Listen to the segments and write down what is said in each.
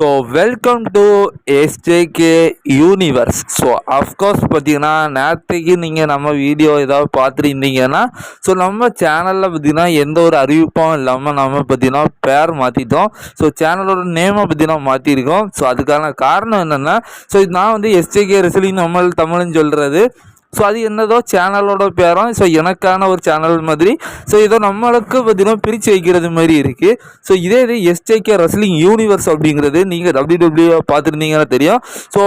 So welcome to SJK universe so of course பார்த்தீங்கன்னா நேற்றுக்கு நீங்கள் நம்ம வீடியோ ஏதாவது பார்த்துருந்தீங்கன்னா ஸோ நம்ம சேனலில் பார்த்தீங்கன்னா எந்த ஒரு அறிவிப்பும் இல்லாமல் நம்ம பார்த்தீங்கன்னா பேர் மாற்றிட்டோம் ஸோ சேனலோட நேமை பார்த்தீங்கன்னா மாற்றிருக்கோம் ஸோ அதுக்கான காரணம் என்னென்னா ஸோ நான் வந்து எஸ்ஜேகே ரெசிலிங் நம்ம தமிழ்னு சொல்கிறது ஸோ அது என்னதோ சேனலோட பேரும். ஸோ எனக்கான ஒரு சேனல் மாதிரி. ஸோ இதை நம்மளுக்கு பார்த்தீங்கன்னா பிரித்து வைக்கிறது மாதிரி இருக்குது ஸோ இதே இது எஸ்ஜேகே ரெஸ்லிங் யூனிவர்ஸ் அப்படிங்கிறது நீங்கள் டபிள்யூ டபிள்யூ பார்த்துருந்தீங்கன்னா தெரியும். ஸோ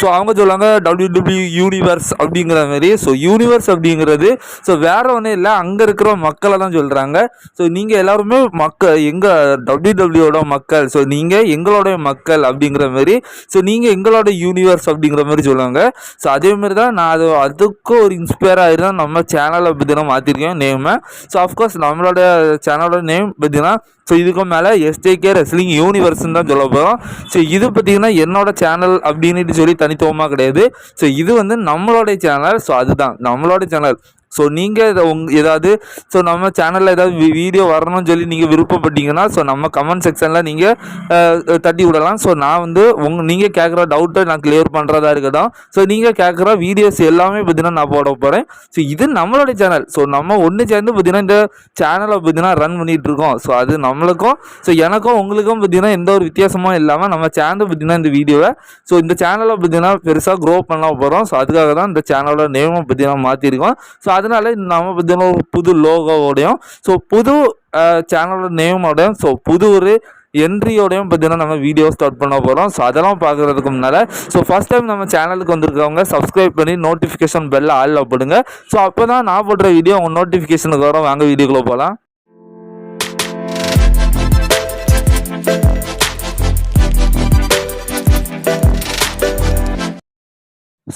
ஸோ அவங்க சொல்லுவாங்க டபிள்யூ டபிள்யூ யூனிவர்ஸ் அப்படிங்கிற மாதிரி. ஸோ யூனிவர்ஸ் அப்படிங்கிறது ஸோ வேறு ஒன்றும் இல்லை. அங்கே இருக்கிற மக்களை தான் சொல்கிறாங்க ஸோ நீங்கள் எல்லாருமே மக்கள் எங்கள் டபிள்யூ டபிள்யூட மக்கள். ஸோ நீங்கள் எங்களோட மக்கள் அப்படிங்கிற மாதிரி. ஸோ நீங்கள் எங்களோட யூனிவர்ஸ் அப்படிங்கிற மாதிரி சொல்லுவாங்க. ஸோ அதே மாதிரி தான் நான் அது அதுக்கும் ஒரு இன்ஸ்பயர் ஆகி தான் நம்ம சேனலை பற்றினா மாற்றிருக்கேன் நேமை ஸோ அஃப்கோர்ஸ் நம்மளோட சேனலோட நேம் பார்த்தீங்கன்னா ஸோ இதுக்கு மேலே எஸ்டேகே ரெஸ்லிங் யூனிவர்ஸ்னு தான் சொல்ல போகிறோம் ஸோ இது பார்த்தீங்கன்னா என்னோட சேனல் அப்படின்ட்டு சொல்லி தனித்துவமாக கிடையாது. ஸோ இது வந்து நம்மளோடைய சேனல் ஸோ அதுதான். நம்மளோட சேனல் ஸோ நீங்கள் இதை உங் ஏதாவது ஸோ நம்ம சேனலில் ஏதாவது வீடியோ வரணும்னு சொல்லி நீங்கள் விருப்பப்பட்டீங்கன்னா ஸோ நம்ம கமெண்ட் செக்ஷனில் நீங்கள் தட்டி விடலாம். ஸோ நான் வந்து உங் நீங்கள் கேட்குற டவுட்டை நான் கிளியர் பண்ணுறதா இருக்கட்டும். ஸோ நீங்கள் கேட்குற வீடியோஸ் எல்லாமே பார்த்தீங்கன்னா நான் போட போகிறேன் ஸோ இது நம்மளோட சேனல் ஸோ நம்ம ஒன்று சேர்ந்து பார்த்தீங்கன்னா இந்த சேனலை பார்த்தீங்கன்னா ரன் பண்ணிகிட்ருக்கோம் ஸோ அது நம்மளுக்கும் ஸோ எனக்கும் உங்களுக்கும் பார்த்தீங்கன்னா எந்த ஒரு வித்தியாசமும் இல்லாமல் நம்ம சேனல் பார்த்தீங்கன்னா இந்த வீடியோவை ஸோ இந்த சேனலை பார்த்தீங்கன்னா பெருசாக க்ரோ பண்ண போகிறோம் ஸோ அதுக்காக தான் இந்த சேனலோட நேமை பார்த்தீங்கன்னா மாற்றிருக்கோம் ஸோ அதனால நம்ம பார்த்தீங்கன்னா ஒரு புது லோகோவோடையும் ஸோ புது சேனலோட நேமோடையும் ஸோ புது ஒரு என்ட்ரியோடையும் பார்த்தீங்கன்னா நம்ம வீடியோ ஸ்டார்ட் பண்ண போகிறோம் ஸோ அதெல்லாம் பார்க்குறதுக்கு முன்னால் ஸோ ஃபஸ்ட் டைம் நம்ம சேனலுக்கு வந்திருக்கவங்க சப்ஸ்கிரைப் பண்ணி நோட்டிஃபிகேஷன் பெல்ல ஆளில் போடுங்க. ஸோ அப்போ தான் நான் போடுற வீடியோ உங்கள் நோட்டிஃபிகேஷனுக்கு வரும் வாங்க வீடியோக்குள்ளே போகலாம்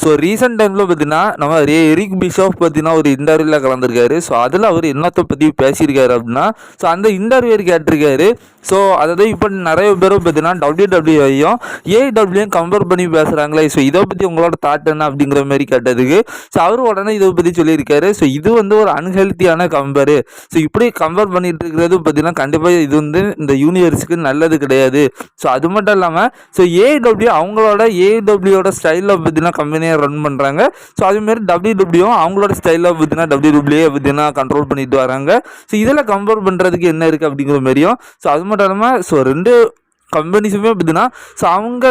ஸோ ரீசெண்ட் டைமில் பார்த்தீங்கன்னா நம்ம ரே எரிக் பிஷாப் பார்த்தீங்கன்னா ஒரு இன்டர்வியூவில் கலந்துருக்காரு. ஸோ அதில் அவர் என்னத்தை பற்றி பேசியிருக்காரு அப்படின்னா ஸோ அந்த இன்டர்வியூ கேட்டிருக்காரு. ஸோ அதாவது இப்போ நிறைய பேரும் பார்த்தீங்கன்னா டபிள்யூ டபிள்யூஐயும் ஏடபிள்யூயும் கம்பேர் பண்ணி பேசுகிறாங்களே ஸோ இதை பற்றி உங்களோட தாட் என்ன அப்படிங்கிற மாதிரி கேட்டதுக்கு ஸோ அவர் உடனே இதை பற்றி சொல்லியிருக்காரு. ஸோ இது வந்து ஒரு அன்ஹெல்த்தியான கம்பேரு ஸோ இப்படி கம்பேர் பண்ணிட்டு இருக்கிறது பார்த்தீங்கன்னா கண்டிப்பாக இது வந்து இந்த யூனிவர்ஸுக்கு நல்லது கிடையாது. ஸோ அது மட்டும் இல்லாமல் ஸோ ஏடபிள்யூ அவங்களோட ஏடபிள்யூட ஸ்டைலில் பார்த்தீங்கன்னா கம்பெனியை ரன் பண்ணுறாங்க ஸோ அதேமாரி டபிள்யூ டபிள்யூ அவங்களோட ஸ்டைலில் பார்த்தீங்கன்னா டபிள்யூ டபிள்யூ பார்த்தீங்கன்னா கண்ட்ரோல் பண்ணிட்டு வராங்க. ஸோ இதில் கம்பேர் பண்ணுறதுக்கு என்ன இருக்குது அப்படிங்கிற மாதிரியும் ஸோ அது மட்டும் இல்லாமல் ஸோ ரெண்டு கம்பெனிஸுமே பார்த்தீங்கன்னா ஸோ அவங்க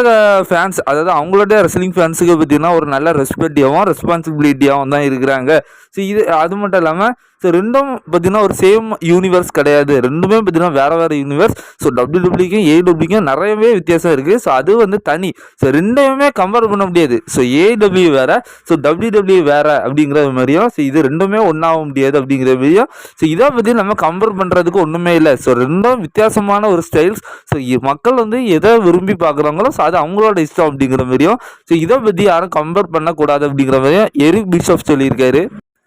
ஃபேன்ஸ் அதாவது அவங்களோட ரெஸ்லிங் ஃபேன்ஸுக்கு பார்த்தீங்கன்னா ஒரு நல்ல ரெஸ்பெக்டிவாகவும் ரெஸ்பான்சிபிலிட்டியாகவும் தான் இருக்கிறாங்க. ஸோ இது அது மட்டும் இல்லாமல் ஸோ ரெண்டும் பார்த்தீங்கன்னா ஒரு சேம் யூனிவர்ஸ் கிடையாது. ரெண்டுமே பார்த்தீங்கன்னா வேறு வேறு யூனிவர்ஸ் ஸோ டபிள்யூ டபிள்யூக்கும் ஏடபிள்யூக்கும் நிறையவே வித்தியாசம் இருக்குது ஸோ அது வந்து தனி. ஸோ ரெண்டையுமே கம்பேர் பண்ண முடியாது. ஸோ ஏடபிள்யூ வேறு ஸோ டபிள்யூ டபிள்யூ வேறு அப்படிங்கிற மாதிரியும் ஸோ இது ரெண்டுமே ஒன்றாக முடியாது அப்படிங்கிற மாதிரியும். ஸோ இதை பற்றி நம்ம கம்பேர் பண்ணுறதுக்கு ஒன்றுமே இல்லை. ஸோ ரெண்டும் வித்தியாசமான ஒரு ஸ்டைல்ஸ் ஸோ மக்கள் வந்து எதை விரும்பி பார்க்குறாங்களோ ஸோ அது அவங்களோட இஷ்டம் அப்படிங்கிற மாதிரியும். ஸோ இதை பற்றி யாரும் கம்பேர் பண்ணக்கூடாது அப்படிங்கிற மாதிரியும் எரிக் பிஷப் சொல்லியிருக்காரு.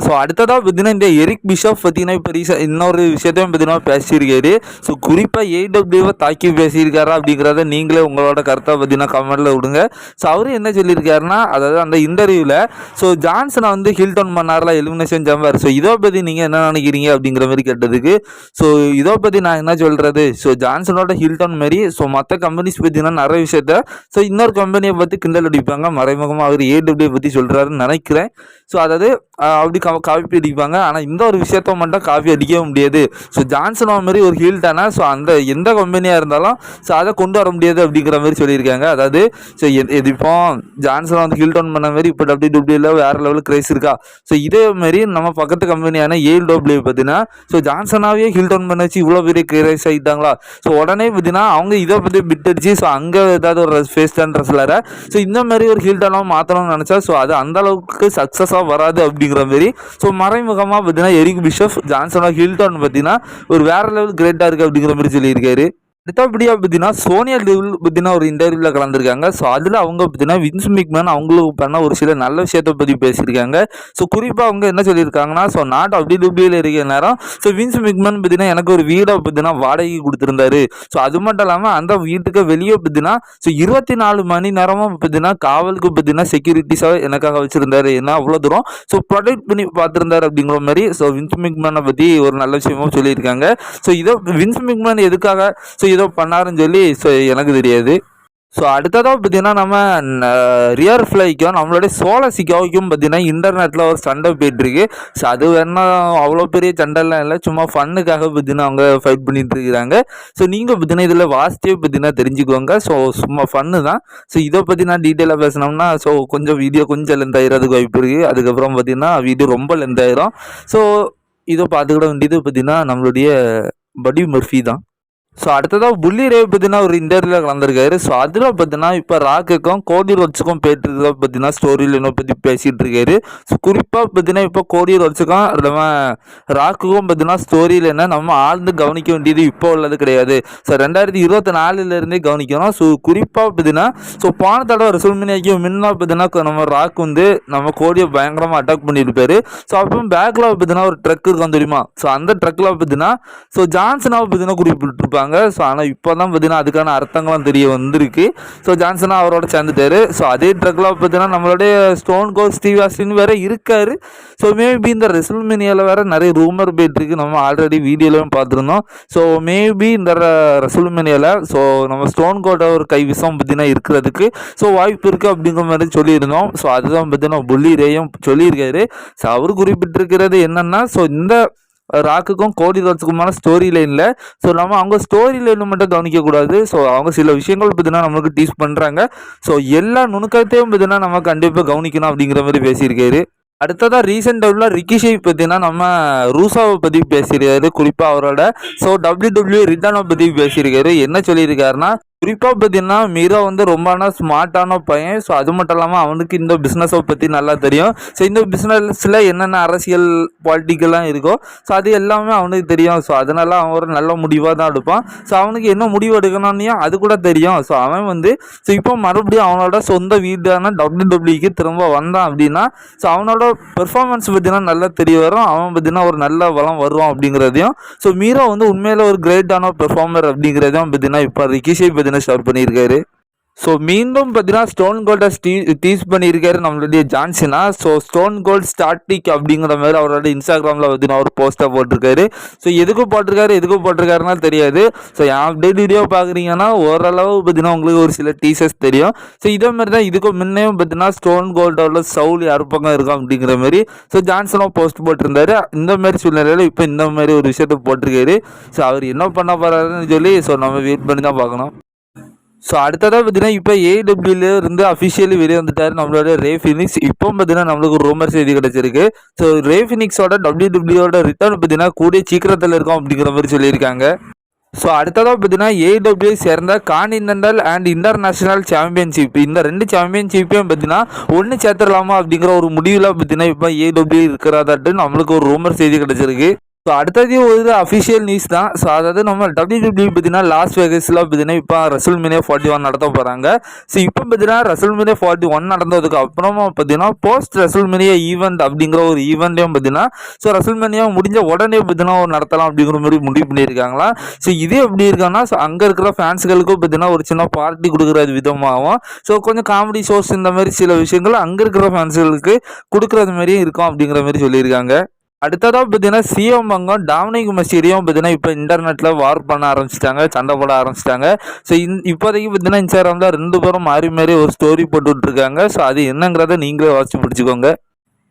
ஸோ அடுத்ததாக பார்த்தீங்கன்னா இந்த எரிக் பிஷப் பார்த்தீங்கன்னா இப்போ ரீசன் இன்னொரு விஷயத்தையும் பார்த்தீங்கன்னா பேசியிருக்காரு. ஸோ குறிப்பாக ஏடபிள்யூவை தாக்கி பேசியிருக்காரா அப்படிங்கிறத நீங்களே உங்களோட கருத்தை பார்த்தீங்கன்னா கமெண்ட்டில் விடுங்க. ஸோ அவரும் என்ன சொல்லியிருக்காருன்னா அதாவது அந்த இன்டர்வியூவில் ஸோ ஜான்சனை வந்து ஹில்டன் பண்ணார்ல எலிமினேஷன் ஜம்பர் ஸோ இதை பற்றி நீங்கள் என்ன நினைக்கிறீங்க அப்படிங்கிற மாதிரி கேட்டதுக்கு ஸோ இதை பற்றி நான் என்ன சொல்கிறது ஸோ ஜான்சனோட ஹில்டன் மாரி ஸோ மற்ற கம்பெனிஸ் பார்த்தீங்கன்னா நிறைய விஷயத்த ஸோ இன்னொரு கம்பெனியை பற்றி கிண்டல் அடிப்பாங்க. மறைமுகமாக அவர் ஏடபிள்யூ பற்றி சொல்கிறாருன்னு நினைக்கிறேன். ஸோ அதாவது அப்படி காப்பி அடிப்பாங்க ஆனால் இந்த ஒரு விஷயத்த மட்டும் காப்பி அடிக்கவே முடியாது. ஸோ ஜான்சன் மாதிரி ஒரு ஹீல் தானே? ஸோ அந்த எந்த கம்பெனியாக இருந்தாலும் ஸோ அதை கொண்டு வர முடியாது அப்படிங்கிற மாதிரி சொல்லியிருக்காங்க. அதாவது ஸோ இது இப்போ ஜான்சன் வந்து ஹீல் டவுன் பண்ண மாதிரி இப்போ டபிள்யூ டபிள்யூல வேறு லெவலில் கிரேஸ் இருக்கா? ஸோ இதே மாதிரி நம்ம பக்கத்து கம்பெனியான ஏல் டபிள்யூ பார்த்தீங்கன்னா ஸோ ஜான்சனாவே ஹீல் டவுன் பண்ண வச்சு இவ்வளோ பெரிய கிரேஸ் ஆகிட்டாங்களா ஸோ உடனே பார்த்தீங்கன்னா அவங்க இதை பற்றி பிட் அடிச்சு ஸோ அங்கே ஏதாவது ஒரு ஃபேஸ் டன் ரெஸ்லரை ஸோ இந்த மாதிரி ஒரு ஹீல் டவுனாக மாற்றணும்னு நினச்சா ஸோ அது அந்த அளவுக்கு சக்ஸஸாக வராது அப்படிங்கிற மாதிரி ஸோ மறைமுகமாக பார்த்தீங்கன்னா எரிக் பிஷப் ஜான்சனோட ஹில்டன் பார்த்தீங்கன்னா ஒரு வேற லெவல் கிரேட்டாக இருக்குது அப்படிங்கிற மாதிரி சொல்லியிருக்காரு. அடுத்தபடியாக பார்த்தீங்கன்னா சோனியா லிவில் பார்த்தீங்கன்னா ஒரு இன்டர்வியூவில் கலந்துருக்காங்க. ஸோ அதில் அவங்க பார்த்தீங்கன்னா வின்ஸ் மிக்மேன் அவங்களுக்கு பண்ண ஒரு சில நல்ல விஷயத்தை பற்றி பேசியிருக்காங்க. ஸோ குறிப்பாக அவங்க என்ன சொல்லியிருக்காங்கன்னா ஸோ நாட் அப்படி டூபியில் இருக்கிற நேரம் ஸோ வின்ஸ் மிக்மேன் பார்த்தீங்கன்னா எனக்கு ஒரு வீடை பார்த்தீங்கன்னா வாடகை கொடுத்துருந்தாரு. ஸோ அது மட்டும் இல்லாமல் அந்த வீட்டுக்கு வெளியே பார்த்தீங்கன்னா ஸோ இருபத்தி நாலு மணி நேரமும் பார்த்தீங்கன்னா காவலுக்கு பார்த்தீங்கன்னா செக்யூரிட்டிஸாக எனக்காக வச்சுருந்தாரு. என்ன அவ்வளோ தூரம்? ஸோ ப்ரொடெக்ட் பண்ணி பார்த்துருந்தாரு அப்படிங்கிற மாதிரி ஸோ வின்ஸ் மிக்மேனை பற்றி ஒரு நல்ல விஷயமும் சொல்லியிருக்காங்க. ஸோ இதை வின்ஸ் மிக்மேன் எதுக்காக ஸோ ஏதோ பண்ணாருன்னு சொல்லி ஸோ எனக்கு தெரியாது. ஸோ அடுத்ததாக பார்த்தீங்கன்னா நம்ம ரியர் ஃப்ளைக்கும் நம்மளுடைய சோழ சிக்காவுக்கும் பார்த்தீங்கன்னா இன்டர்நெட்டில் ஒரு சண்டை போயிட்டுருக்கு. ஸோ அது வேணா அவ்வளோ பெரிய சண்டைலாம் இல்லை. சும்மா ஃபன்னுக்காக பார்த்தீங்கன்னா அவங்க ஃபைட் பண்ணிட்டு இருக்கிறாங்க. ஸோ நீங்கள் பார்த்தீங்கன்னா இதில் வாசிட்டே பார்த்தீங்கன்னா தெரிஞ்சுக்கோங்க. ஸோ சும்மா ஃபன்னு தான். ஸோ இதை பற்றி நான் டீட்டெயிலாக பேசினோம்னா ஸோ கொஞ்சம் வீடியோ கொஞ்சம் லென்த் ஆகிறதுக்கு வாய்ப்பு இருக்குது அதுக்கப்புறம் பார்த்தீங்கன்னா வீடியோ ரொம்ப லென்த் ஆயிரும். ஸோ இதை பார்த்துக்கிட வேண்டியது பார்த்தீங்கன்னா நம்மளுடைய படி மர்ஃபி தான். ஸோ அடுத்ததாக புள்ளி ரேவ் பார்த்தீங்கன்னா ஒரு இன்டர்வியூவில் கலந்துருக்காரு. ஸோ அதில் பார்த்தீங்கன்னா இப்போ ராக்குக்கும் கோடி ரோட்ஸுக்கும் போயிட்டு பார்த்தீங்கன்னா ஸ்டோரியில் இன்னும் பற்றி பேசிகிட்டு இருக்காரு ஸோ குறிப்பாக பார்த்தீங்கன்னா இப்போ கோடி ரோட்ஸுக்கும் நம்ம ராக்குக்கும் பார்த்தீங்கன்னா ஸ்டோரியில் என்ன நம்ம ஆழ்ந்து கவனிக்க வேண்டியது இப்போ உள்ளது கிடையாது. ஸோ ரெண்டாயிரத்தி இருபத்தி நாலுலேருந்தே கவனிக்கணும். ஸோ குறிப்பாக பார்த்தீங்கன்னா ஸோ போன தடவை ரசூல்மினியாக்கும் முன்னா பார்த்தீங்கன்னா நம்ம ராக் வந்து நம்ம கோடியை பயங்கரமாக அட்டாக் பண்ணியிருப்பாரு. ஸோ அப்போ பேக்கில் பார்த்தீங்கன்னா ஒரு ட்ரக் இருக்கும் தெரியுமா? ஸோ அந்த ட்ரக்கில் பார்த்தீங்கன்னா ஸோ ஜான்சனாவை பார்த்தீங்கன்னா குறிப்பிட்டிருப்பாங்க. ஸோ ஆனால் இப்போ தான் பார்த்தீங்கன்னா அதுக்கான அர்த்தங்கள்லாம் தெரிய வந்திருக்கு. ஸோ ஜான்சனா அவரோட சேர்ந்துட்டாரு. ஸோ அதே ட்ரக்கில் பார்த்தீங்கன்னா நம்மளுடைய ஸ்டோன் கோல் ஸ்டீவ் ஆஸ்டின் வேற இருக்காரு. ஸோ மேபி இந்த ரெசல்மினியாவில் வேற நிறைய ரூமர் போயிட்டுருக்கு நம்ம ஆல்ரெடி வீடியோலையும் பார்த்துருந்தோம். ஸோ மேபி இந்த ரெசல்மினியாவில் ஸோ நம்ம ஸ்டோன் கோல்ட ஒரு கை விஷம் பார்த்தீங்கன்னா இருக்கிறதுக்கு ஸோ வாய்ப்பு இருக்குது அப்படிங்கிற மாதிரி சொல்லியிருந்தோம். ஸோ அதுதான் பார்த்தீங்கன்னா புள்ளி ரேயும் சொல்லியிருக்காரு. ஸோ அவர் குறிப்பிட்டிருக்கிறது என்னென்னா ஸோ இந்த ராக்குக்கும் கோடி ரோட்ஸுக்குமான ஸ்டோரி லைனில் ஸோ நம்ம அவங்க ஸ்டோரி லைனில் மட்டும் கவனிக்கக்கூடாது. ஸோ அவங்க சில விஷயங்கள் பார்த்தீங்கன்னா நம்மளுக்கு டீஸ் பண்ணுறாங்க ஸோ எல்லா நுணுக்கத்தையும் பார்த்தீங்கன்னா நம்ம கண்டிப்பாக கவனிக்கணும் அப்படிங்கிற மாதிரி பேசியிருக்காரு. அடுத்ததாக ரீசெண்ட் டைமில் ரிக்கிஷை பற்றினா நம்ம ரூசாவை பற்றி பேசியிருக்காரு குறிப்பாக அவரோட. ஸோ டபிள்யூ டபிள்யூ ரிட்டர்னை பற்றி பேசியிருக்காரு. என்ன சொல்லியிருக்காருன்னா குறிப்பாக பார்த்தீங்கன்னா மீரா வந்து ரொம்ப ஸ்மார்ட்டான பையன். ஸோ அது மட்டும் இல்லாமல் அவனுக்கு இந்த பிஸ்னஸை பற்றி நல்லா தெரியும். ஸோ இந்த பிஸ்னஸில் என்னென்ன அரசியல் பாலிட்டிக்கெல்லாம் இருக்கோ ஸோ அது எல்லாமே அவனுக்கு தெரியும். ஸோ அதனால அவன் ஒரு நல்ல முடிவாக தான் எடுப்பான். ஸோ அவனுக்கு என்ன முடிவு எடுக்கணும்னு அது கூட தெரியும். ஸோ அவன் வந்து ஸோ இப்போ மறுபடியும் அவனோட சொந்த வீடான டபிள்யூ டபிள்யூக்கு திரும்ப வந்தான் அப்படின்னா ஸோ அவனோட பெர்ஃபார்மன்ஸ் பார்த்தீங்கன்னா நல்லா தெரிய வரும். அவன் பார்த்தீங்கன்னா ஒரு நல்ல வளம் வருவான் அப்படிங்கிறதையும் ஸோ மீரா வந்து உண்மையில் ஒரு கிரேட்டான பெர்ஃபார்மர் அப்படிங்கிறதையும் பார்த்தீங்கன்னா இப்போ ரிக்கிஷை பார்த்தீங்கன்னா ஸ்டார்ட் பண்ணியிருக்காரு. ஸோ மீண்டும் பார்த்தீங்கன்னா ஸ்டோன் கோல்டை ஸ்டீ டீஸ் பண்ணியிருக்காரு நம்மளுடைய John Cena. So stone cold static அப்படிங்கிற மாதிரி அவரோட இன்ஸ்டாகிராமில் பார்த்தீங்கன்னா ஒரு போஸ்ட்டை போட்டிருக்காரு. ஸோ எதுக்கு போட்டிருக்காரு எதுக்கு போட்டிருக்காருன்னா தெரியாது. ஸோ என் அப்டேட் வீடியோ பார்க்குறீங்கன்னா ஓரளவு பார்த்தீங்கன்னா உங்களுக்கு ஒரு சில டீசர்ஸ் தெரியும். ஸோ இதே மாதிரி தான் இதுக்கு முன்னையும் பார்த்தீங்கன்னா ஸ்டோன் கோல்டோட சவுல் பக்கம் இருக்கும் அப்படிங்கிற மாதிரி ஸோ ஜான்சனும் போஸ்ட் போட்டிருந்தாரு. இந்த மாதிரி சூழ்நிலையில் இப்போ இந்த மாதிரி ஒரு விஷயத்த போட்டிருக்காரு. ஸோ அவர் என்ன பண்ண போகிறாருன்னு சொல்லி ஸோ நம்ம வெயிட் பண்ணி தான் பார்க்கணும். ஸோ அடுத்ததாக பார்த்தீங்கன்னா இப்போ ஏடபிள்யூல இருந்து அஃபிஷியலி வெளியே வந்துட்டார் நம்மளோட ரே ஃபினிக்ஸ் இப்போ பார்த்தீங்கன்னா நம்மளுக்கு ரூமர் செய்தி கிடைச்சிருக்கு. ஸோ ரே ஃபினிக்ஸோட டபிள்யூ டபிள்யூட ரிட்டர்ன் பார்த்தீங்கன்னா கூடிய சீக்கிரத்தில் இருக்கும் அப்படிங்கிற மாதிரி சொல்லியிருக்காங்க. ஸோ அடுத்ததாக பார்த்தீங்கன்னா ஏடபிள்யூ சேர்ந்த கான்டினென்டல் அண்ட் இன்டர்நேஷனல் சாம்பியன்ஷிப் இந்த ரெண்டு சாம்பியன்ஷிப்பையும் பார்த்தீங்கன்னா ஒன்று சேர்த்துடலாமா அப்படிங்கிற ஒரு முடிவில் பார்த்தீங்கன்னா இப்போ ஏடபிள்யூ இருக்கிறதாட்டு நம்மளுக்கு ஒரு ரூமர் செய்தி கிடைச்சிருக்கு. ஸோ அடுத்தது ஒரு அஃபிஷியல் நியூஸ் தான். ஸோ அதாவது நம்ம டபிள்யூ டபிள்யூ பார்த்தீங்கன்னா லாஸ் வேகஸில் பார்த்தீங்கன்னா இப்போ ரசல் மினியா ஃபார்ட்டி ஒன் நடத்த போகிறாங்க ஸோ இப்போ பார்த்தீங்கன்னா ரசல் மினியா ஃபார்ட்டி ஒன் நடந்ததுக்கு அப்புறமா பார்த்தீங்கன்னா போஸ்ட் ரசல் மினியா ஈவெண்ட் அப்படிங்கிற ஒரு ஈவெண்ட்டையும் பார்த்தீங்கன்னா ஸோ ரசல் மினியா முடிஞ்ச உடனே பார்த்தீங்கன்னா ஒரு நடத்தலாம் அப்படிங்கிற மாதிரி முடிவு பண்ணியிருக்காங்களா? ஸோ இதே எப்படி இருக்காங்கன்னா ஸோ அங்கே இருக்கிற ஃபேன்ஸுகளுக்கும் பார்த்தீங்கன்னா ஒரு சின்ன பார்ட்டி கொடுக்குறது விதமாகவும் ஸோ கொஞ்சம் காமெடி ஷோஸ் இந்த மாதிரி சில விஷயங்கள் அங்கே இருக்கிற ஃபேன்ஸுகளுக்கு கொடுக்குறது மாதிரியும் இருக்கும் அப்படிங்கிற மாதிரி சொல்லியிருக்காங்க. அடுத்ததாக பார்த்தீங்கன்னா சிஎம் டாமினிக் மசீரியும் பார்த்தீங்கன்னா இப்போ இன்டர்நெட்டில் வார் பண்ண ஆரம்பிச்சிட்டாங்க சண்டை போட ஆரம்பிச்சிட்டாங்க. ஸோ இந் இப்போதைக்கு பார்த்தீங்கன்னா இன்ஸ்டாகிராமில் ரெண்டு பேரும் மாறி மாறி ஒரு ஸ்டோரி போட்டுட்ருக்காங்க ஸோ அது என்னங்கிறத நீங்களே வாசிச்சு பிடிச்சிக்கோங்க.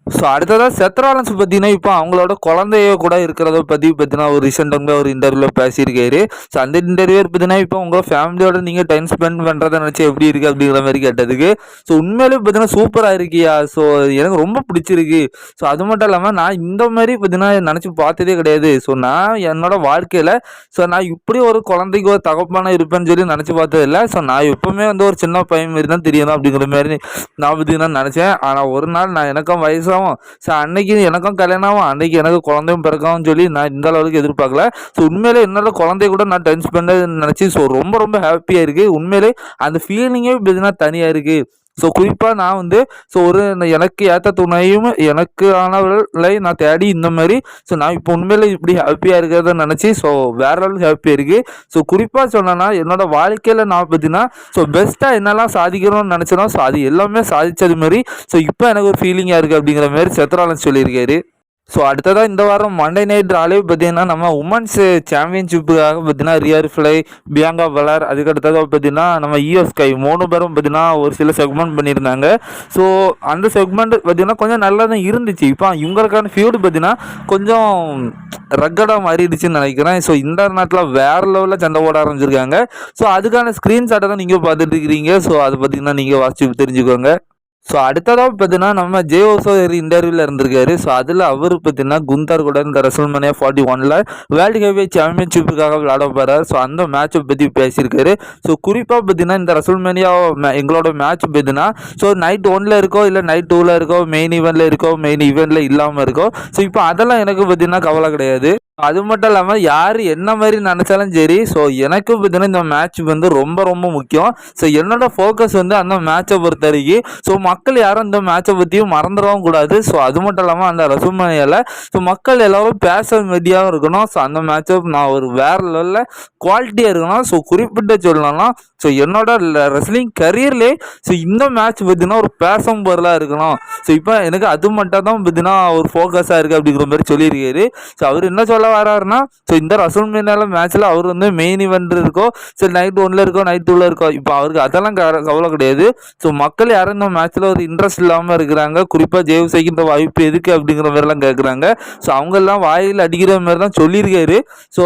ஸோ அடுத்ததாக செத்ராலன்ஸ் பார்த்தீங்கன்னா இப்போ அவங்களோட குழந்தைய கூட இருக்கிறத பற்றி பார்த்தீங்கன்னா ஒரு ரீசெண்டாக ஒரு இன்டர்வியூவில் பேசியிருக்காரு. ஸோ அந்த இன்டர்வியூ பார்த்தீங்கன்னா இப்போ உங்கள் ஃபேமிலியோட நீங்கள் டைம் ஸ்பெண்ட் பண்ணுறத நினச்சி எப்படி இருக்குது அப்படிங்கிற மாதிரி கேட்டதுக்கு. ஸோ உண்மையிலே பார்த்தீங்கன்னா சூப்பராக இருக்கியா? ஸோ எனக்கு ரொம்ப பிடிச்சிருக்கு. ஸோ அது மட்டும் இல்லாமல் நான் இந்த மாதிரி பார்த்தீங்கன்னா நினச்சி பார்த்ததே கிடையாது. ஸோ நான் என்னோட வாழ்க்கையில் ஸோ நான் இப்படி ஒரு குழந்தைக்கு ஒரு தகப்பான இருப்பேன்னு சொல்லி நினச்சி பார்த்ததில்ல ஸோ நான் எப்போவுமே வந்து ஒரு சின்ன பையன் மாரி தான் தெரியணும் அப்படிங்கிற மாதிரி நான் பார்த்தீங்கன்னா நினச்சேன். ஆனால் ஒரு நாள் நான் எனக்கும் ஆகும் ஸோ அன்னைக்கு எனக்கும் கல்யாணம் ஆகும் அன்னைக்கு எனக்கு குழந்தையும் பிறக்காவும் சொல்லி நான் இந்த அளவுக்கு எதிர்பார்க்கல. ஸோ உண்மையிலே என்னால் குழந்தைய கூட நான் டைம் ஸ்பெண்ட் நினச்சி ஸோ ரொம்ப ரொம்ப ஹாப்பியாக இருக்குது உண்மையிலே அந்த ஃபீலிங்கே பார்த்தீங்கன்னா தனியாக இருக்குது ஸோ குறிப்பாக நான் வந்து ஸோ ஒரு எனக்கு ஏற்ற துணையும் எனக்கு ஆனவர்களை நான் தேடி இந்த மாதிரி ஸோ நான் இப்போ உண்மையில் இப்படி ஹாப்பியாக இருக்கிறத நினச்சி ஸோ வேற அளவுக்கு ஹாப்பியாக இருக்குது ஸோ குறிப்பாக சொன்னேன்னா என்னோட வாழ்க்கையில் நான் பார்த்தீங்கன்னா ஸோ பெஸ்ட்டாக என்னெல்லாம் சாதிக்கணும்னு நினச்சனோ ஸோ அது எல்லாமே சாதிச்சது மாதிரி ஸோ இப்போ எனக்கு ஒரு ஃபீலிங்காக இருக்குது அப்படிங்கிற மாதிரி சத்ராலன் சொல்லியிருக்காரு. ஸோ அடுத்ததாக இந்த வாரம் மண்டே நைட் ராலே பார்த்தீங்கன்னா நம்ம உமன்ஸ் சாம்பியன்ஷிப்புக்காக பார்த்தீங்கன்னா ரியர் ஃப்ளை பியாங்கா பலர் அதுக்கு அடுத்ததாக பார்த்தீங்கன்னா நம்ம இஎஸ்கை மூணு பேரும் பார்த்தீங்கன்னா ஒரு சில செக்மெண்ட் பண்ணியிருந்தாங்க. ஸோ அந்த செக்மெண்ட் பார்த்தீங்கன்னா கொஞ்சம் நல்லா தான் இருந்துச்சு. இப்போ இவங்களுக்கான ஃபியூடு பார்த்தீங்கன்னா கொஞ்சம் ரக்கடாக மாறிடுச்சுன்னு நினைக்கிறேன். ஸோ இந்த நாட்டில் வேறு லெவலில் சண்டை போட ஆரம்பிச்சிருக்காங்க. ஸோ அதுக்கான ஸ்க்ரீன்ஷாட்டை தான் நீங்கள் பார்த்துட்டு இருக்கிறீங்க. ஸோ அதை பார்த்தீங்கன்னா நீங்கள் வாசிச்சு தெரிஞ்சுக்கோங்க. ஸோ அடுத்ததாக பார்த்தீங்கன்னா நம்ம ஜே ஓசோ இன்டர்வியூவில் இருந்திருக்காரு. ஸோ அதில் அவர் பார்த்தீங்கன்னா குந்தார் கூட இந்த ரசல்மனியா ஃபார்ட்டி ஒனில் வேர்ல்டு ஹெவி சாம்பியன்ஷிப்புக்காக விளையாட போகிறார் ஸோ அந்த மேட்சை பற்றி பேசியிருக்காரு. ஸோ குறிப்பாக பார்த்தீங்கன்னா இந்த ரசல்மனியா எங்களோட மேட்ச் பார்த்தீங்கன்னா ஸோ நைட் ஒன்ல இருக்கோ இல்லை நைட் டூவில் இருக்கோ மெயின் ஈவெண்ட்டில் இருக்கோ மெயின் ஈவெண்ட்டில் இல்லாமல் இருக்கோ. ஸோ இப்போ அதெல்லாம் எனக்கு பார்த்தீங்கன்னா கவலை கிடையாது. அது மட்டும் இல்லாமல் யார் என்ன மாதிரி நினச்சாலும் சரி ஸோ எனக்கு பார்த்தீங்கன்னா இந்த மேட்ச் வந்து ரொம்ப ரொம்ப முக்கியம். ஸோ என்னோட ஃபோக்கஸ் வந்து அந்த மேட்சை பொறுத்த வரைக்கும் ஸோ மக்கள் யாரும் இந்த மேட்சை பற்றியும் மறந்துடவும் கூடாது. ஸோ அது மட்டும் இல்லாமல் அந்த ரசுமனையில் ஸோ மக்கள் எல்லோரும் பேச மீடியாவும் இருக்கணும். ஸோ அந்த மேட்சை நான் ஒரு வேறு லெவலில் குவாலிட்டியாக இருக்கணும். ஸோ குறிப்பிட்ட சொல்லணும்னா ஸோ என்னோட ரெஸ்லிங் கரியர்லேயே ஸோ இந்த மேட்ச் பார்த்தீங்கன்னா ஒரு பேசும் பொருளாக இருக்கணும். ஸோ இப்போ எனக்கு அது மட்டும் தான் பார்த்தீங்கன்னா ஒரு ஃபோக்கஸாக இருக்குது அப்படிங்கிற மாதிரி சொல்லியிருக்காரு. ஸோ அவர் என்ன சொல்ல வராருன்னா ஸோ இந்த ரசூல் மீனால மேட்ச்சில் அவர் வந்து மெயின் இவெண்ட் இருக்கோ சரி நைட் ஒன்ல இருக்கோ நைட் டூவில் இருக்கோ இப்போ அவருக்கு அதெல்லாம் கவலை கிடையாது. ஸோ மக்கள் யாரும் இந்த மேட்ச்சில் ஒரு இன்ட்ரெஸ்ட் இல்லாமல் இருக்கிறாங்க. குறிப்பாக ஜெயசைக்கு இந்த வாய்ப்பு எதுக்கு அப்படிங்கிற மாதிரிலாம் கேட்குறாங்க ஸோ அவங்கெல்லாம் வாயில் அடிக்கிற மாதிரி தான் சொல்லியிருக்காரு. ஸோ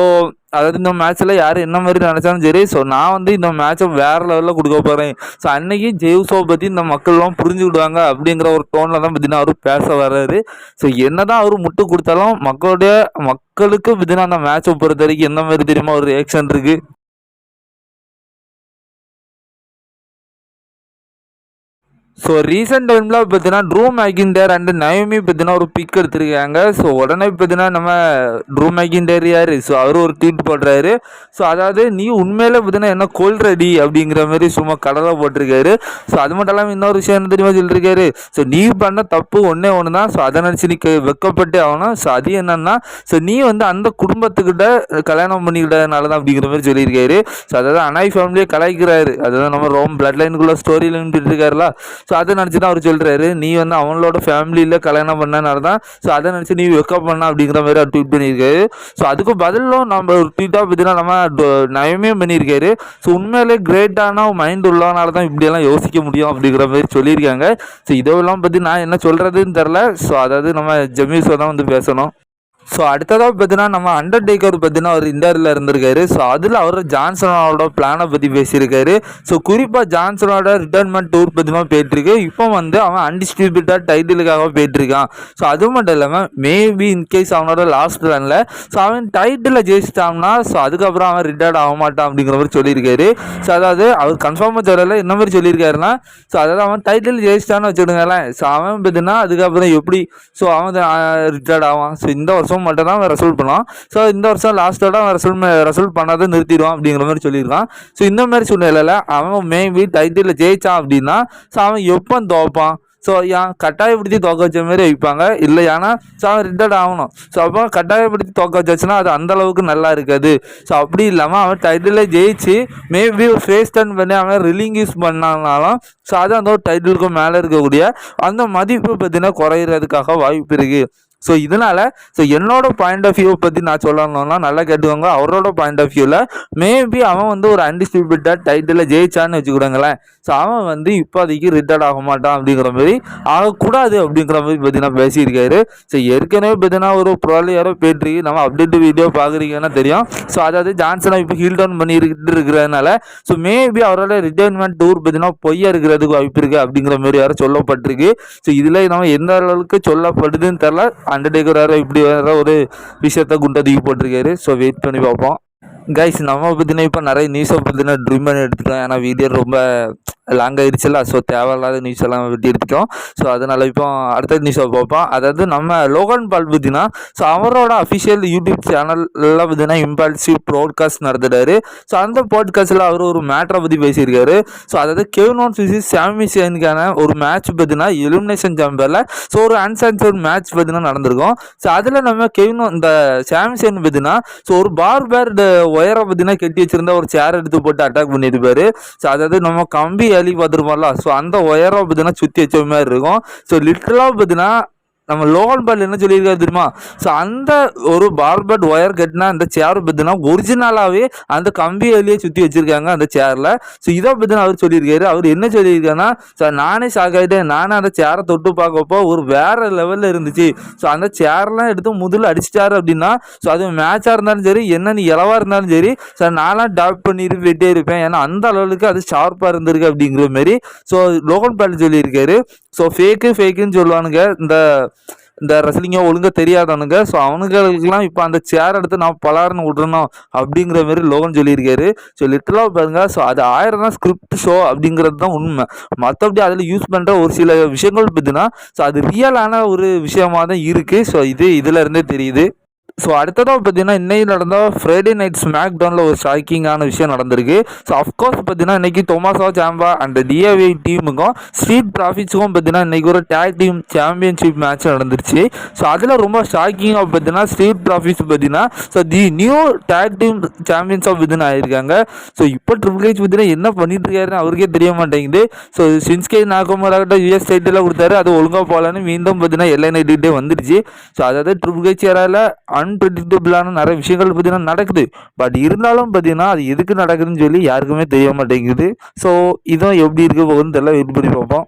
அதாவது இந்த மேட்ச்சில் யார் என்ன மாதிரி நினச்சாலும் சரி ஸோ நான் வந்து இந்த மேட்ச்சை வேறு லெவலில் கொடுக்க போகிறேன் ஸோ அன்னைக்கு ஜெய்ஸோ பற்றி இந்த மக்கள்லாம் புரிஞ்சுக்கிடுவாங்க அப்படிங்கிற ஒரு டோனில் தான் பார்த்தீங்கன்னா அவர் பேச வர்றாரு. ஸோ என்ன தான் அவர் முட்டு கொடுத்தாலும் மக்களுடைய மக்களுக்கு பார்த்தீங்கன்னா அந்த மேட்ச்சை பொறுத்த வரைக்கும் என்ன மாதிரி தெரியுமா ஒரு ரியாக்ஷன் இருக்குது ஸோ ரீசெண்ட் டைமில் பார்த்தீங்கன்னா ட்ரூ மேக்கிண்டர் அண்டு நயமி பார்த்தீங்கன்னா ஒரு பிக் எடுத்திருக்காங்க. ஸோ உடனே பார்த்தீங்கன்னா நம்ம ட்ரூ மேக்கிண்டர் யார்? ஸோ அவர் ஒரு ட்வீட் போடுறாரு. ஸோ அதாவது நீ உண்மையிலே பார்த்தீங்கன்னா என்ன கோல் ரெடி அப்படிங்கிற மாதிரி சும்மா கடலை போட்டிருக்காரு. ஸோ அது மட்டும் இல்லாமல் இன்னொரு விஷயம் என்ன தெரியுமா சொல்லியிருக்காரு ஸோ நீ பண்ண தப்பு ஒன்றே ஒன்று தான் ஸோ அதை நினச்சி நீ வெக்கப்பட்டே ஆகணும். ஸோ அது என்னன்னா ஸோ நீ வந்து அந்த குடும்பத்துக்கிட்ட கல்யாணம் பண்ணிக்கிட்டதுனால தான் அப்படிங்கிற மாதிரி சொல்லியிருக்காரு. ஸோ அதாவது அனாய் ஃபேமிலியை கலாய்க்கிறாரு. அதாவது நம்ம ரோம் பிளட் லைனுக்குள்ள ஸ்டோரியில் இருக்காருல ஸோ அதை நினச்சி தான் அவர் சொல்கிறாரு நீ வந்து அவங்களோட ஃபேமிலியில் கல்யாணம் பண்ணனால தான் ஸோ அதை நினச்சி நீ வெக்கப் பண்ண அப்படிங்கிற மாதிரி அவர் ட்வீட் பண்ணியிருக்காரு. ஸோ அதுக்கு பதிலும் நம்ம ஒரு ட்வீட்டாக பார்த்தீங்கன்னா நம்ம நயமே பண்ணியிருக்காரு. ஸோ உண்மையிலே கிரேட்டான மைண்ட் உள்ளனால தான் இப்படியெல்லாம் யோசிக்க முடியும் அப்படிங்கிற மாதிரி சொல்லியிருக்காங்க. ஸோ இதெல்லாம் பற்றி நான் என்ன சொல்கிறதுன்னு தெரில ஸோ அதாவது நம்ம ஜமீஸை தான் வந்து பேசணும். ஸோ அடுத்ததாக பார்த்தீங்கன்னா நம்ம அண்டர்டேக்கர் பார்த்தீங்கன்னா அவர் இந்தியாவில் இருந்திருக்காரு. ஸோ அதில் அவர் ஜான்சனோட பிளானை பற்றி பேசியிருக்காரு. ஸோ குறிப்பாக ஜான்சனோட ரிட்டைர்மெண்ட் டூர் பற்றிமா போயிட்டுருக்கு. இப்போ வந்து அவன் அன்டிஸ்ட்ரிபியூட்டட் டைட்டிலுக்காக போயிட்டுருக்கான். ஸோ அது மட்டும் இல்லாமல் மேபி இன்கேஸ் அவனோட லாஸ்ட் ரனில் ஸோ அவன் டைட்டிலில் ஜெயிச்சிட்டான்னா ஸோ அதுக்கப்புறம் அவன் ரிட்டையர்ட் ஆக மாட்டான் அப்படிங்கிற மாதிரி சொல்லியிருக்காரு. ஸோ அதாவது அவர் கன்ஃபார்மாக சொல்லலை என்ன மாதிரி சொல்லியிருக்காருன்னா ஸோ அதாவது அவன் டைட்டில் ஜெயிச்சிட்டான்னு வச்சுடுங்களேன் ஸோ அவன் பார்த்தீங்கன்னா அதுக்கப்புறம் எப்படி ஸோ அவன் ரிட்டையர்ட் ஆவான். ஸோ இந்த வருஷம் வருஷம் மட்டும் தான் ரசூல் பண்ணலாம் ஸோ இந்த வருஷம் லாஸ்ட்டோட அவன் ரசூல் ரசூல் பண்ணாத நிறுத்திடுவான் அப்படிங்கிற மாதிரி சொல்லியிருக்கான். ஸோ இந்த மாதிரி சூழ்நிலையில் அவன் மேபி டைட்டிலில் ஜெயிச்சான் அப்படின்னா ஸோ அவன் எப்போ தோப்பான்? ஸோ ஏன் கட்டாயப்படுத்தி தோக்க வச்ச மாதிரி வைப்பாங்க? இல்லை ஏன்னா ஸோ அவன் ரிட்டர்ட் ஆகணும். ஸோ அப்போ கட்டாயப்படுத்தி தோக்க வச்சாச்சுன்னா அது அந்தளவுக்கு நல்லா இருக்காது. ஸோ அப்படி இல்லாமல் அவன் டைட்டிலில் ஜெயிச்சு மேபி ஃபேஸ் டர்ன் பண்ணி அவன் ரிலிங் யூஸ் பண்ணாலும் ஸோ அது அந்த ஒரு டைட்டிலுக்கு மேலே இருக்கக்கூடிய அந்த மதிப்பு பார்த்தீங்கன்னா குறையிறதுக்காக வாய்ப்பு இருக்குது ஸோ இதனால் ஸோ என்னோட பாயிண்ட் ஆஃப் வியூ பற்றி நான் சொல்லணும்னா நல்லா கேட்டுக்கோங்க. அவரோட பாயிண்ட் ஆஃப் வியூவில் மேபி அவன் வந்து ஒரு அன்டிஸ்ட்ரிபியூட்டட் டைட்டில் ஜெயிச்சான்னு வச்சுக்கிடுங்களேன் ஸோ அவன் வந்து இப்போதைக்கு ரிட்டர்ட் ஆக மாட்டான் அப்படிங்கிற மாதிரி ஆகக்கூடாது அப்படிங்கிற மாதிரி பார்த்தீங்கன்னா பேசியிருக்காரு. ஸோ ஏற்கனவே பார்த்தீங்கன்னா ஒரு ப்ரோலியாரோ போயிட்டுருக்கு நம்ம அப்டேட் வீடியோ பார்க்குறீங்கன்னா தெரியும். ஸோ அதாவது ஜான்சனை இப்போ ஹீல் டவுன் பண்ணிட்டு இருக்கிறதுனால ஸோ மேபி அவரோட ரிட்டைர்மெண்ட் டூர் பார்த்தீங்கன்னா பொய்யா இருக்கிறதுக்கு வாய்ப்பு இருக்குது அப்படிங்கிற மாதிரி யாரும் சொல்லப்பட்டிருக்கு. ஸோ இதில் நம்ம எந்த அளவுக்கு சொல்லப்படுதுன்னு தெரில அண்டர்டேக்கர் வேறு இப்படி வேறு ஒரு விஷயத்த குண்டை தூக்கி போட்டிருக்காரு. ஸோ வெயிட் பண்ணி பார்ப்போம். கைஸ் நம்ம பார்த்தீங்கன்னா இப்போ நிறைய நியூஸை பற்றினா ட்ரீம் பண்ணி எடுத்துட்டோம். ஏன்னா வீடியோ ரொம்ப லாங் ஆயிடுச்சுல ஸோ தேவையில்லாத நியூஸ் எல்லாம் வெட்டி எடுத்துட்டோம். ஸோ அதனால் இப்போ அடுத்த நியூஸை பார்ப்போம். அதாவது நம்ம லோகன் பால் பார்த்தீங்கன்னா ஸோ அவரோட அஃபிஷியல் யூடியூப் சேனலில் பார்த்தீங்கன்னா இம்பால்சிவ் ப்ராட்காஸ்ட் நடத்துகிறாரு ஸோ அந்த பாட்காஸ்ட்டில் அவர் ஒரு மேட்ரை பற்றி பேசியிருக்காரு. ஸோ அதாவது கெவ்னோன் ஃபிசி சாமிசியனுக்கான ஒரு மேட்ச் பார்த்தீங்கன்னா எலிமினேஷன் சாம்பரில் ஸோ ஒரு அன்சான்சர் மேட்ச் பார்த்தீங்கன்னா நடந்திருக்கும். ஸோ அதில் நம்ம கெவ்னோ இந்த சாமி சேன் பார்த்தீங்கன்னா ஸோ ஒரு பார் பேர்டு ஒயரை பார்த்தீங்கன்னா கெட்டி வச்சிருந்தா ஒரு சேர் எடுத்து போட்டு அட்டாக் பண்ணியிருப்பாரு. ஸோ அதாவது நம்ம கம்பி ஏலி பார்த்துருப்போம்ல ஸோ அந்த ஒயராக பார்த்தீங்கன்னா சுற்றி வச்ச மாதிரி இருக்கும். ஸோ லிட்டரலாக பார்த்தீங்கன்னா நம்ம லோகன் பால் என்ன சொல்லியிருக்காரு தெரியுமா? ஸோ அந்த ஒரு பார்பட் ஒயர் கட்டினா அந்த சேர் பற்றினா ஒரிஜினலாகவே அந்த கம்பி வழியே சுற்றி வச்சுருக்காங்க அந்த சேரில் ஸோ இதை பற்றின அவர் சொல்லியிருக்காரு. அவர் என்ன சொல்லியிருக்காருன்னா சார் நானே ஷாக் ஆகிட்டேன் நானே அந்த சேரை தொட்டு பார்க்கப்போ ஒரு வேறு லெவலில் இருந்துச்சு. ஸோ அந்த சேர்லாம் எடுத்து முதல்ல அடிச்சிட்டாரு அப்படின்னா ஸோ அது மேட்சாக இருந்தாலும் சரி என்ன நீ இலவாக இருந்தாலும் சரி சார் நான்லாம் டாப் பண்ணிட்டு போயிட்டே இருப்பேன். ஏன்னா அந்த அளவுக்கு அது ஷார்ப்பாக இருந்திருக்கு அப்படிங்கிற மாதிரி ஸோ லோகன் பால் சொல்லியிருக்காரு. ஸோ ஃபேக்கு ஃபேக்குன்னு சொல்லுவானுங்க. இந்த இந்த ரெஸ்லிங்கோ ஒழுங்காக தெரியாதவனுங்க. ஸோ அவனுங்களுக்குலாம் இப்போ அந்த சேர் எடுத்து நான் பலாருன்னு விட்றணும் அப்படிங்கிற மாதிரி லோகன் சொல்லியிருக்காரு. ஸோ லிட்டலாக பாருங்க. ஸோ அது ஆயிரம் தான் ஸ்கிரிப்ட் ஷோ அப்படிங்கிறது தான் உண்மை. மற்றபடி அதில் யூஸ் பண்ணுற ஒரு சில விஷயங்கள் பார்த்தீங்கன்னா ஸோ அது ரியலான ஒரு விஷயமா தான் இருக்குது ஸோ இது இதில் இருந்தே தெரியுது. ஸோ அடுத்ததாக பார்த்தீங்கன்னா இன்னைக்கு நடந்த ஃப்ரைடே நைட் ஸ்மாக் டவுனில் ஒரு ஷாக்கிங்கான விஷயம் நடந்திருக்கு. ஸோ அஃப்கோர்ஸ் பார்த்தீங்கன்னா இன்றைக்கி தொமாசோ சாம்பா அண்ட் டிஏவி டீமுக்கும் ஸ்ட்ரீட் ப்ராஃபிட்ஸுக்கும் பார்த்தீங்கன்னா இன்றைக்கி ஒரு டேக் டீம் சாம்பியன்ஷிப் மேட்ச் நடந்துருச்சு. ஸோ அதில் ரொம்ப ஷாக்கிங்காக பார்த்தீங்கன்னா ஸ்ட்ரீட் ப்ராஃபிட்ஸ் பார்த்தீங்கன்னா so the new tag team champions of இதுன்னு ஆயிருக்காங்க. ஸோ இப்போ ட்ரிபிள் ஹெச் பார்த்தீங்கன்னா என்ன பண்ணிட்டு இருக்காருன்னு அவருக்கே தெரிய மாட்டேங்குது. ஸோ சின்ஸ்கே நாகமராகிட்ட யூஎஸ் டைட்டில் கொடுத்தாரு. அது ஒழுங்காக போகலான்னு மீண்டும் பார்த்தீங்கன்னா எல்ஐ நைட்டுகிட்டே வந்துருச்சு. ஸோ அதாவது ட்ரிபிள் ஹெச் ஏரால அன்பிரடிக்டபிளான நிறைய விஷயங்கள் பார்த்தீங்கன்னா நடக்குது. பட் இருந்தாலும் பார்த்தீங்கன்னா அது எதுக்கு நடக்குதுன்னு சொல்லி யாருக்குமே தெரிய மாட்டேங்குது. ஸோ இதுவும் எப்படி இருக்க போகுதுன்னு தெரியல வெயிட் பண்ணி பார்ப்போம்.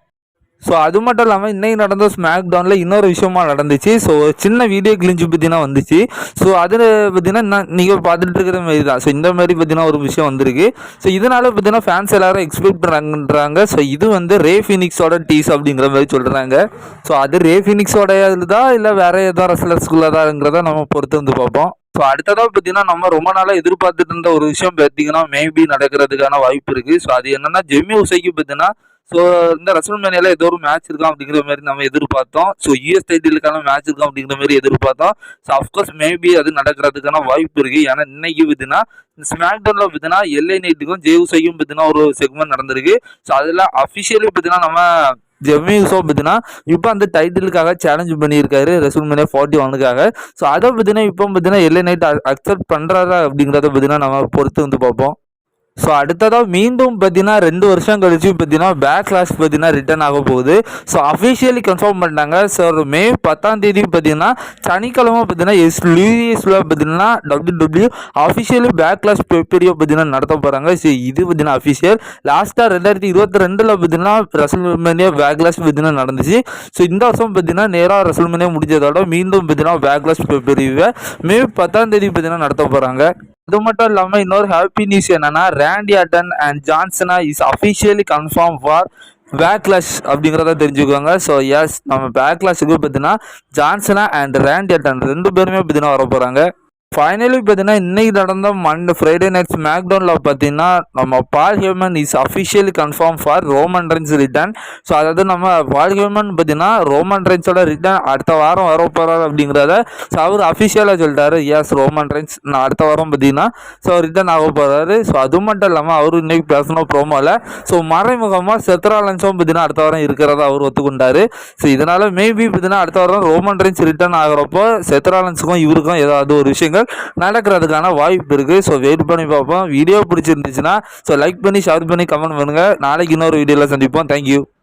ஸோ அது மட்டும் இல்லாமல் இன்னைக்கு நடந்த ஸ்மாக் டவுனில் இன்னொரு விஷயமா நடந்துச்சு. ஸோ சின்ன வீடியோ கிளிஞ்சு பார்த்தீங்கன்னா வந்துச்சு. ஸோ அதில் பார்த்தீங்கன்னா நீங்கள் பார்த்துட்டு இருக்கிற மாதிரி தான் ஸோ இந்த மாதிரி பார்த்தீங்கன்னா ஒரு விஷயம் வந்திருக்கு. ஸோ இதனால் பார்த்தீங்கன்னா ஃபேன்ஸ் எல்லாரும் எக்ஸ்பெக்ட் பண்ணுறாங்கன்றாங்க ஸோ இது வந்து ரே ஃபினிக்ஸோட டீஸ் அப்படிங்கிற மாதிரி சொல்கிறாங்க ஸோ அது ரே ஃபினிக்ஸோட இதுதா இல்லை வேற ஏதோ ரெஸ்லர்ஸ்குள்ளதாங்கிறத நம்ம பொறுத்து வந்து பார்ப்போம். ஸோ அடுத்ததாக பார்த்தீங்கன்னா நம்ம ரொம்ப நாளாக எதிர்பார்த்துட்டு இருந்த ஒரு விஷயம் பார்த்தீங்கன்னா மேபி நடக்கிறதுக்கான வாய்ப்பு இருக்குது ஸோ அது என்னென்னா ஜெமி உசைக்கு பார்த்தீங்கன்னா ஸோ இந்த ரசல் மேனியால ஏதோ ஒரு மேட்ச் இருக்கும் அப்படிங்கிற மாதிரி நம்ம எதிர்பார்த்தோம். ஸோ யூஎஸ் டைட்டிலுக்கான மேட்ச் இருக்கும் அப்படிங்கிற மாதிரி எதிர்பார்த்தோம். ஸோ அஃப்கோர்ஸ் மேபி அது நடக்கிறதுக்கான வாய்ப்பு இருக்கு. ஏன்னா இன்னைக்கு பார்த்தீங்கன்னா ஸ்மாக் டவுனில் பார்த்தீங்கன்னா எல்ஐ நைட்டுக்கும் ஜேவுசையும் பார்த்தீங்கன்னா ஒரு செக்மெண்ட் நடந்திருக்கு. ஸோ அதில் அஃபிஷியலி பார்த்தீங்கன்னா நம்ம ஜெமியூசோ பார்த்தீங்கன்னா இப்போ அந்த டைட்டிலுக்காக சேலஞ்ச் பண்ணியிருக்காரு ரெசூல் ஃபார்ட்டி ஒனுக்காக ஸோ அதை பார்த்தீங்கன்னா இப்போ பார்த்தீங்கன்னா எல்ஐ நைட் அக்செப்ட் பண்ணுறாரா அப்படிங்கிறத பார்த்தீங்கன்னா நம்ம பொறுத்து வந்து பார்ப்போம். ஸோ அடுத்ததாக மீண்டும் பார்த்தீங்கன்னா ரெண்டு வருஷம் கழிச்சு பார்த்தீங்கன்னா பேக் கிளாஸ் பார்த்தீங்கன்னா ரிட்டர்ன் ஆக போகுது. ஸோ அஃபிஷியலி கன்ஃபார்ம் பண்ணிட்டாங்க. சார் மே பத்தாம் தேதி பார்த்தீங்கன்னா சனிக்கிழமை பார்த்தீங்கன்னா எஸ் லூயிஸில் பார்த்தீங்கன்னா W W officially Backlash பெரிய பார்த்தீங்கன்னா நடத்த போகிறாங்க ஸோ இது பார்த்தீங்கன்னா அஃபிஷியல் லாஸ்ட்டாக ரெண்டாயிரத்தி இருபத்தி ரெண்டில் பார்த்தீங்கன்னா ரசல்மேனியா பேக் கிளாஸ் பார்த்தீங்கன்னா நடந்துச்சு. ஸோ இந்த வருஷம் பார்த்தீங்கன்னா நேராக ரசல்மேனியா முடிஞ்சதோட மீண்டும் பார்த்தீங்கன்னா பேக் கிளாஸ் பெரிய மே பத்தாம் தேதி பார்த்தீங்கன்னா நடத்த போகிறாங்க அது மட்டும் இல்லாமல் இன்னொரு ஹாப்பி நியூஸ் என்னன்னா Randy Orton and John Cena is officially confirm for Backlash அப்படிங்கிறத தெரிஞ்சுக்கோங்க. ஸோ எஸ் நம்ம பேக்லாஷுக்கு பார்த்தீங்கன்னா ஜான்சனா அண்ட் ரேண்டி அட்டன் ரெண்டு பேருமே பார்த்தீங்கன்னா வர போகிறாங்க ஃபைனலி பார்த்தீங்கன்னா இன்னைக்கு நடந்த மண்டே ஃப்ரைடே நைட் ஸ்மாக்டவுனில் பார்த்தீங்கன்னா நம்ம Paul Heyman is officially confirm for Roman Reigns return so அதாவது நம்ம பால் ஹியூமன் பார்த்தீங்கன்னா ரோமன் ரென்ஸோட ரிட்டர்ன் அடுத்த வாரம் வர போகிறார் அப்படிங்கிறத ஸோ அவர் அஃபிஷியலாக சொல்லிட்டாரு. எஸ் ரோமன் ரென்ஸ் நான் அடுத்த வாரம் பார்த்தீங்கன்னா ஸோ ரிட்டர்ன் ஆக போகிறாரு ஸோ அது மட்டும் இல்லாமல் அவர் இன்னைக்கு பேசணும் ப்ரோமோவில் ஸோ மறைமுகமாக செத்ராலன்ஸும் பார்த்தீங்கன்னா அடுத்த வாரம் இருக்கிறத அவர் ஒத்துக்கொண்டாரு. ஸோ இதனால் மேபி பார்த்தீங்கன்னா அடுத்த வாரம் ரோமன் ரென்ஸ் ரிட்டர்ன் ஆகிறப்போ செத்ராலன்ஸுக்கும் இவருக்கும் ஏதாவது ஒரு விஷயங்கள் நடக்கிறதுக்கான வாய்ப்பு இருக்குது ஸோ வெயிட் பண்ணி பார்ப்போம். வீடியோ பிடிச்சிருந்துச்சுன்னா ஸோ லைக் பண்ணி ஷேர் பண்ணி கமெண்ட் பண்ணுங்கள் நாளைக்கு இன்னொரு வீடியோவில் சந்திப்போம். தேங்க்யூ